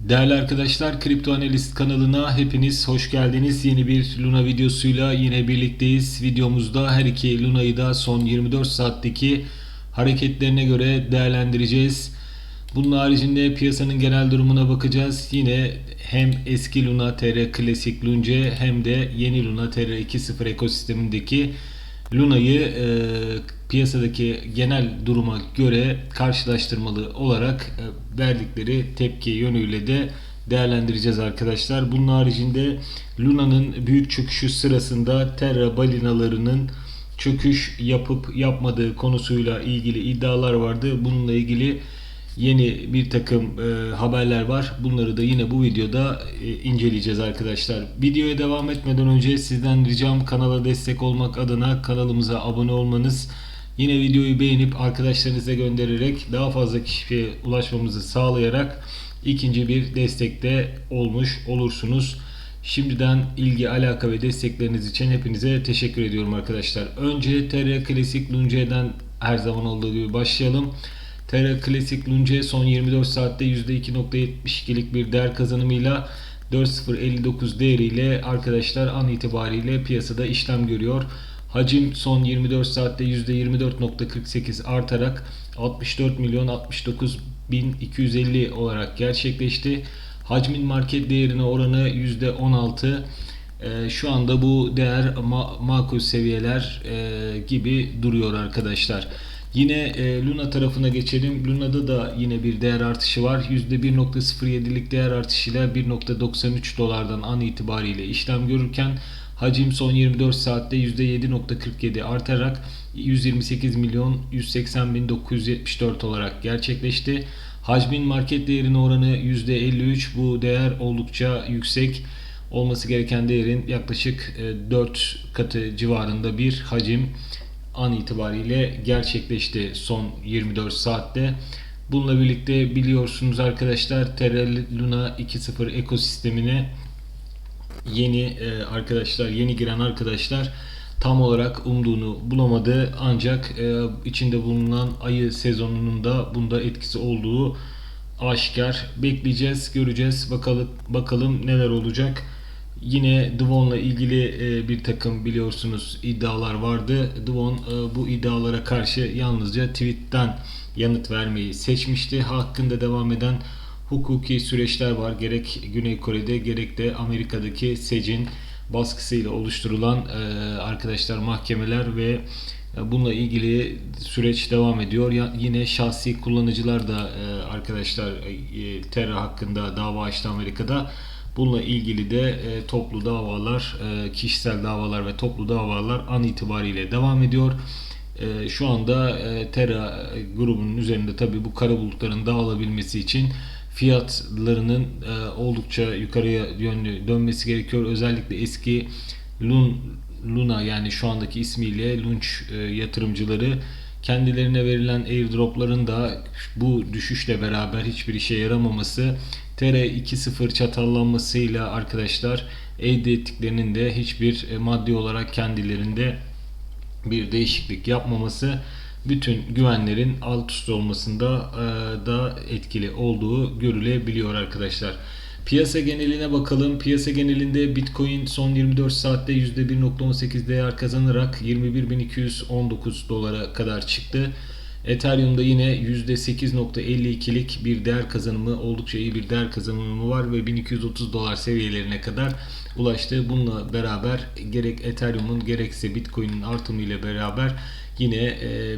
Değerli arkadaşlar, Kripto Analist kanalına hepiniz hoş geldiniz. Yeni bir Luna videosuyla yine birlikteyiz. Videomuzda her iki Luna'yı da son 24 saatteki hareketlerine göre değerlendireceğiz. Bunun haricinde piyasanın genel durumuna bakacağız. Yine hem eski Luna TR Klasik Lunce hem de yeni Luna TR 2.0 ekosistemindeki Luna'yı e, piyasadaki genel duruma göre karşılaştırmalı olarak e, verdikleri tepki yönüyle de değerlendireceğiz arkadaşlar. Bunun haricinde Luna'nın büyük çöküşü sırasında Terra balinalarının çöküş yapıp yapmadığı konusuyla ilgili iddialar vardı. Bununla ilgili yeni bir takım e, haberler var. Bunları da yine bu videoda e, inceleyeceğiz arkadaşlar. Videoya devam etmeden önce sizden ricam kanala destek olmak adına kanalımıza abone olmanız. Yine videoyu beğenip arkadaşlarınıza göndererek daha fazla kişiye ulaşmamızı sağlayarak ikinci bir destekte olmuş olursunuz. Şimdiden ilgi, alaka ve destekleriniz için hepinize teşekkür ediyorum arkadaşlar. Önce TR Klasik Lunce'den her zaman olduğu gibi başlayalım. Terra Classic Lunce son 24 saatte %2.72'lik bir değer kazanımıyla 4.059 değeriyle arkadaşlar an itibariyle piyasada işlem görüyor. Hacim son 24 saatte %24.48 artarak 64 milyon 69 bin 250 olarak gerçekleşti. Hacmin market değerine oranı %16. Ee, şu anda bu değer ma- makul seviyeler e, gibi duruyor arkadaşlar. Yine e, Luna tarafına geçelim. Luna'da da yine bir değer artışı var. %1.07'lik değer artışıyla 1.93 dolardan an itibariyle işlem görürken hacim son 24 saatte %7.47 artarak 128 milyon 180 bin 974 olarak gerçekleşti. Hacmin market değerine oranı %53. Bu değer oldukça yüksek olması gereken değerin yaklaşık 4 katı civarında bir hacim an itibariyle gerçekleşti son 24 saatte. Bununla birlikte biliyorsunuz arkadaşlar Terra Luna 2.0 ekosistemine yeni e, arkadaşlar yeni giren arkadaşlar tam olarak umduğunu bulamadı ancak e, içinde bulunan ayı sezonunun da bunda etkisi olduğu aşikar. Bekleyeceğiz, göreceğiz. Bakalım bakalım neler olacak. Yine Dwon'la ilgili e, bir takım biliyorsunuz iddialar vardı. Dwon e, bu iddialara karşı yalnızca tweetten yanıt vermeyi seçmişti. Hakkında devam eden hukuki süreçler var. Gerek Güney Kore'de gerek de Amerika'daki SEC'in baskısıyla oluşturulan e, arkadaşlar mahkemeler ve bununla ilgili süreç devam ediyor. Yine şahsi kullanıcılar da arkadaşlar Terra hakkında dava açtı Amerika'da. Bununla ilgili de e, toplu davalar, e, kişisel davalar ve toplu davalar an itibariyle devam ediyor. E, şu anda e, Terra grubunun üzerinde tabi bu kara bulutların dağılabilmesi için fiyatlarının e, oldukça yukarıya yönlü dönmesi gerekiyor. Özellikle eski Lun Luna yani şu andaki ismiyle Lunch e, yatırımcıları kendilerine verilen airdropların da bu düşüşle beraber hiçbir işe yaramaması TR2.0 çatallanmasıyla arkadaşlar elde ettiklerinin de hiçbir e, maddi olarak kendilerinde bir değişiklik yapmaması bütün güvenlerin alt üst olmasında e, da etkili olduğu görülebiliyor arkadaşlar. Piyasa geneline bakalım. Piyasa genelinde Bitcoin son 24 saatte %1.18 değer kazanarak 21.219 dolara kadar çıktı. Ethereum'da yine %8.52'lik bir değer kazanımı oldukça iyi bir değer kazanımı var ve 1230 dolar seviyelerine kadar ulaştı. Bununla beraber gerek Ethereum'un gerekse Bitcoin'in artımı ile beraber yine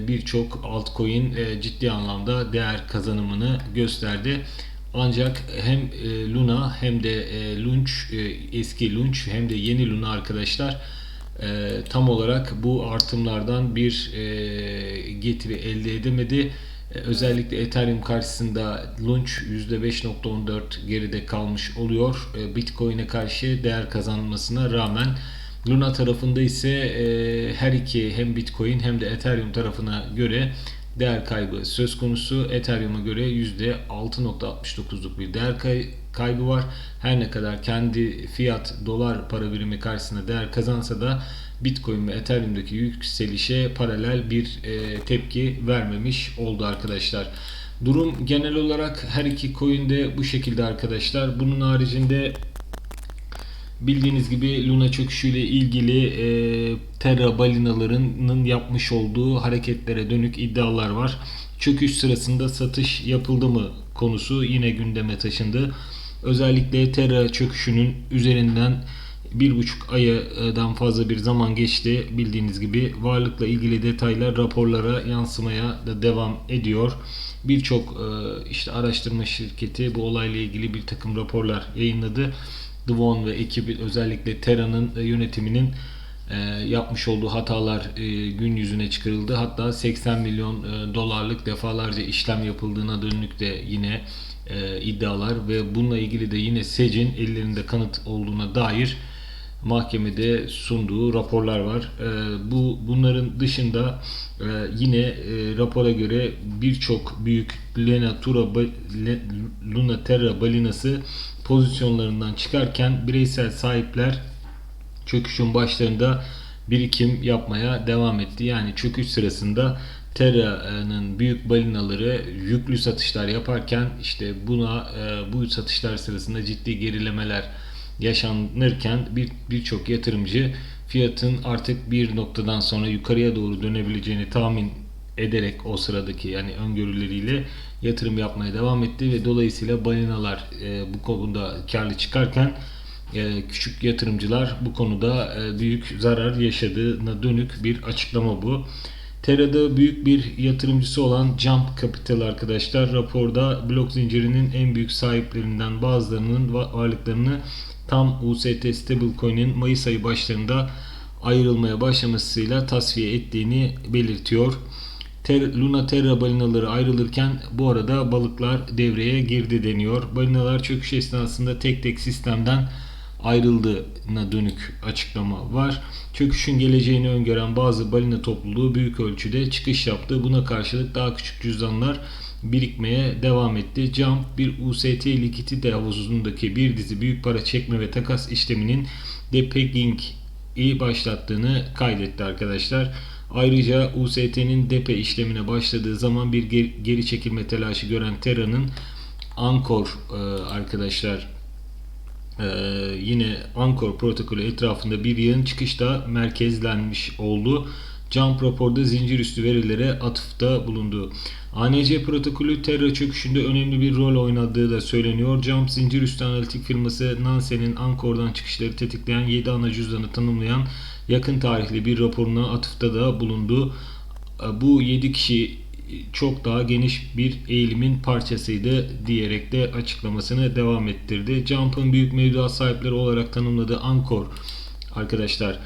birçok altcoin ciddi anlamda değer kazanımını gösterdi. Ancak hem Luna hem de Lunch eski Lunch hem de yeni Luna arkadaşlar tam olarak bu artımlardan bir getiri elde edemedi. Özellikle Ethereum karşısında Lunch %5.14 geride kalmış oluyor. Bitcoin'e karşı değer kazanmasına rağmen Luna tarafında ise her iki hem Bitcoin hem de Ethereum tarafına göre değer kaybı söz konusu. Ethereum'a göre %6.69'luk bir değer kaybı var. Her ne kadar kendi fiyat dolar para birimi karşısında değer kazansa da Bitcoin ve Ethereum'daki yükselişe paralel bir e, tepki vermemiş oldu arkadaşlar. Durum genel olarak her iki coin'de bu şekilde arkadaşlar. Bunun haricinde bildiğiniz gibi Luna çöküşüyle ilgili e, Terra balinalarının yapmış olduğu hareketlere dönük iddialar var. Çöküş sırasında satış yapıldı mı konusu yine gündeme taşındı. Özellikle Terra çöküşünün üzerinden bir buçuk aydan fazla bir zaman geçti. Bildiğiniz gibi varlıkla ilgili detaylar raporlara yansımaya da devam ediyor. Birçok e, işte araştırma şirketi bu olayla ilgili bir takım raporlar yayınladı. Dwon ve ekibi özellikle Terra'nın e, yönetiminin e, yapmış olduğu hatalar gün yüzüne çıkarıldı. Hatta 80 milyon dolarlık defalarca işlem yapıldığına dönük de yine iddialar ve bununla ilgili de yine SEC'in ellerinde kanıt olduğuna dair mahkemede sunduğu raporlar var. Bu bunların dışında yine rapora göre birçok büyük Luna Tura Luna Terra balinası pozisyonlarından çıkarken bireysel sahipler çöküşün başlarında birikim yapmaya devam etti. Yani çöküş sırasında Terra'nın büyük balinaları yüklü satışlar yaparken işte buna bu satışlar sırasında ciddi gerilemeler yaşanırken bir birçok yatırımcı fiyatın artık bir noktadan sonra yukarıya doğru dönebileceğini tahmin ederek o sıradaki yani öngörüleriyle yatırım yapmaya devam etti ve dolayısıyla balinalar e, bu konuda karlı çıkarken e, küçük yatırımcılar bu konuda e, büyük zarar yaşadığına dönük bir açıklama bu. Terra'da büyük bir yatırımcısı olan Jump Capital arkadaşlar raporda blok zincirinin en büyük sahiplerinden bazılarının varlıklarını tam UST stablecoin'in Mayıs ayı başlarında ayrılmaya başlamasıyla tasfiye ettiğini belirtiyor. Ter, Luna Terra balinaları ayrılırken bu arada balıklar devreye girdi deniyor. Balinalar çöküş esnasında tek tek sistemden ayrıldığına dönük açıklama var. Çöküşün geleceğini öngören bazı balina topluluğu büyük ölçüde çıkış yaptı. Buna karşılık daha küçük cüzdanlar birikmeye devam etti. Jump bir UST likidite havuzundaki bir dizi büyük para çekme ve takas işleminin depegging i başlattığını kaydetti arkadaşlar. Ayrıca UST'nin DEPE işlemine başladığı zaman bir geri çekilme telaşı gören Terra'nın Anchor e, arkadaşlar e, yine Anchor protokolü etrafında bir yığın çıkışta merkezlenmiş oldu. Jump raporda zincir üstü verilere atıfta bulundu. ANC protokolü Terra çöküşünde önemli bir rol oynadığı da söyleniyor. Jump zincir üstü analitik firması Nansen'in Ankor'dan çıkışları tetikleyen 7 ana cüzdanı tanımlayan yakın tarihli bir raporuna atıfta da bulundu. Bu 7 kişi çok daha geniş bir eğilimin parçasıydı diyerek de açıklamasını devam ettirdi. Jump'ın büyük mevduat sahipleri olarak tanımladığı Ankor arkadaşlar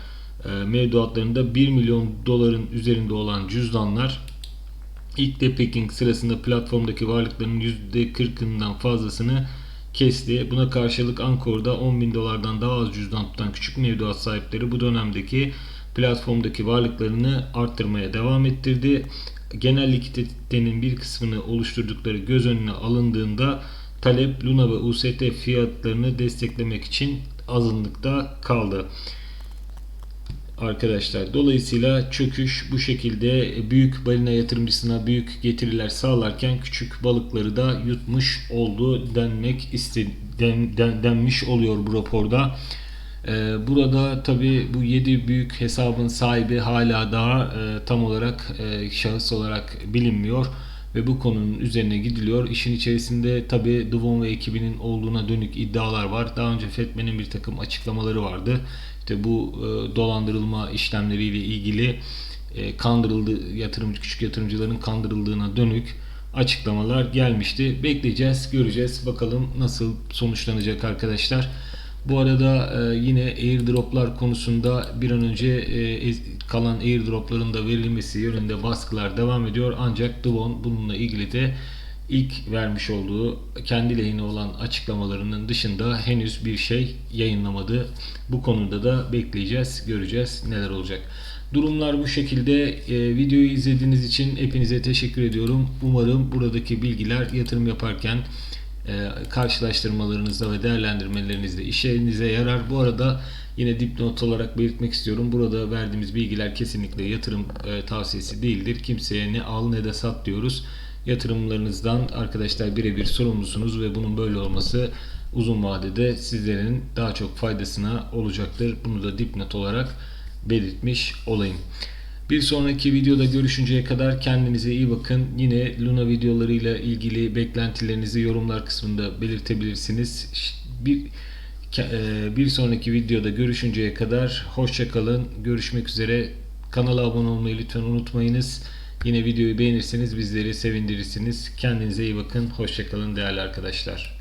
e, mevduatlarında 1 milyon doların üzerinde olan cüzdanlar ilk depicking sırasında platformdaki varlıklarının %40'ından fazlasını kesti. Buna karşılık Ankor'da 10 bin dolardan daha az cüzdan tutan küçük mevduat sahipleri bu dönemdeki platformdaki varlıklarını arttırmaya devam ettirdi. Genel likiditenin bir kısmını oluşturdukları göz önüne alındığında talep Luna ve UST fiyatlarını desteklemek için azınlıkta kaldı arkadaşlar. Dolayısıyla çöküş bu şekilde büyük balina yatırımcısına büyük getiriler sağlarken küçük balıkları da yutmuş oldu denmek iste, den, den, denmiş oluyor bu raporda. Ee, burada tabi bu 7 büyük hesabın sahibi hala daha e, tam olarak e, şahıs olarak bilinmiyor ve bu konunun üzerine gidiliyor. İşin içerisinde tabi Duvon ve ekibinin olduğuna dönük iddialar var. Daha önce Fetmen'in bir takım açıklamaları vardı. İşte bu e, dolandırılma işlemleriyle ilgili e, kandırıldı yatırımcı küçük yatırımcıların kandırıldığına dönük açıklamalar gelmişti. Bekleyeceğiz, göreceğiz. Bakalım nasıl sonuçlanacak arkadaşlar. Bu arada e, yine airdroplar konusunda bir an önce e, kalan airdropların da verilmesi yönünde baskılar devam ediyor. Ancak Dwon bununla ilgili de ilk vermiş olduğu kendi lehine olan açıklamalarının dışında henüz bir şey yayınlamadı. Bu konuda da bekleyeceğiz, göreceğiz neler olacak. Durumlar bu şekilde. E, videoyu izlediğiniz için hepinize teşekkür ediyorum. Umarım buradaki bilgiler yatırım yaparken karşılaştırmalarınızda ve değerlendirmelerinizde işinize yarar. Bu arada yine dipnot olarak belirtmek istiyorum. Burada verdiğimiz bilgiler kesinlikle yatırım e, tavsiyesi değildir. Kimseye ne al ne de sat diyoruz. yatırımlarınızdan arkadaşlar birebir sorumlusunuz ve bunun böyle olması uzun vadede sizlerin daha çok faydasına olacaktır. Bunu da dipnot olarak belirtmiş olayım. Bir sonraki videoda görüşünceye kadar kendinize iyi bakın. Yine Luna videolarıyla ilgili beklentilerinizi yorumlar kısmında belirtebilirsiniz. Bir e, bir sonraki videoda görüşünceye kadar hoşçakalın. Görüşmek üzere. Kanala abone olmayı lütfen unutmayınız. Yine videoyu beğenirseniz bizleri sevindirirsiniz. Kendinize iyi bakın. Hoşçakalın değerli arkadaşlar.